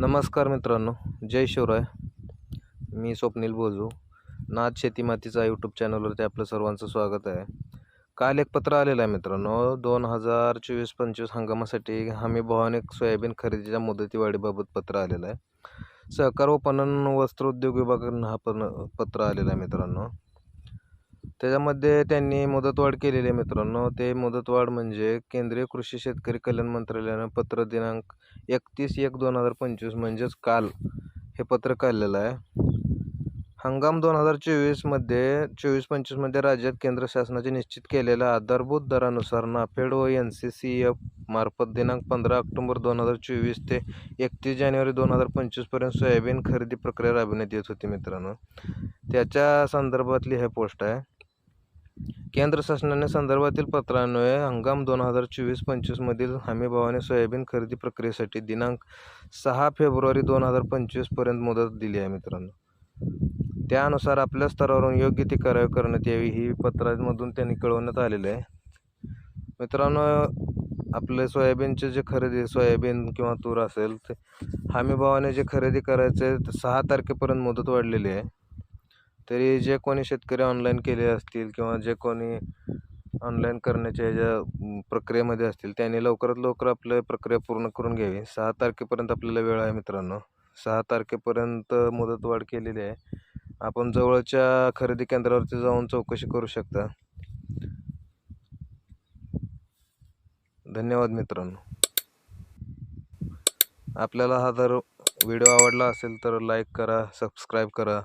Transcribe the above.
नमस्कार मित्रांनो जय शिवराय. मी स्वप्नील बोजू नाथ शेती मातीचा यूट्यूब चॅनलवरती आपलं सर्वांचं स्वागत आहे. काल एक पत्र आलेलं आहे मित्रांनो दोन हजार चोवीस पंचवीस हंगामासाठी हमी भावाने सोयाबीन खरेदीच्या मुदतीवाढीबाबत पत्र आलेलं आहे. सहकार व पणन वस्त्रोद्योग विभागाकडून हा पण पत्र आलेलं आहे मित्रांनो. त्याच्यामध्ये त्यांनी मुदतवाढ केलेली आहे मित्रांनो. ते मुदतवाढ म्हणजे केंद्रीय कृषी शेतकरी कल्याण मंत्रालयानं पत्र दिनांक एकतीस एक दोन हजार पंचवीस म्हणजेच काल हे पत्र काढलेलं आहे. हंगाम दोन हजार चोवीसमध्ये चोवीस पंचवीसमध्ये राज्यात केंद्र शासनाचे निश्चित केलेल्या आधारभूत दरानुसार नाफेड व एन सी सी एफ मार्फत दिनांक पंधरा ऑक्टोबर दोन हजार चोवीस ते एकतीस जानेवारी दोन हजार पंचवीसपर्यंत सोयाबीन खरेदी प्रक्रिया राबविण्यात येत होती मित्रांनो. त्याच्या संदर्भातली हे पोस्ट आहे. केंद्र शासनाने संदर्भातील पत्रान्वये हंगाम दोन हजार चोवीस पंचवीसमधील हमीभावाने सोयाबीन खरेदी प्रक्रियेसाठी दिनांक सहा फेब्रुवारी दोन हजार पंचवीसपर्यंत मुदत दिली आहे मित्रांनो. त्यानुसार आपल्या स्तरावरून योग्य ती कारवाई करण्यात यावी ही पत्रामधून त्यांनी कळवण्यात आलेलं आहे. मित्रांनो आपले सोयाबीनचे जे खरेदी सोयाबीन किंवा तूर असेल ते हमीभावाने जे खरेदी करायचे आहे, सहा तारखेपर्यंत मुदत वाढलेली आहे. तरी जे कोणी शेतकरी ऑनलाईन केले असतील किंवा जे कोणी ऑनलाईन करण्याच्या ज्या प्रक्रियेमध्ये असतील त्यांनी लवकरात लवकर आपलं प्रक्रिया पूर्ण करून घ्यावी. सहा तारखेपर्यंत आपल्याला वेळ आहे मित्रांनो. सहा तारखेपर्यंत मुदतवाढ केलेली आहे. आपण जवळच्या खरेदी केंद्रावरती जाऊन चौकशी करू शकता. धन्यवाद मित्रांनो. आपल्याला हा जर व्हिडिओ आवडला असेल तर लाईक करा सबस्क्राईब करा.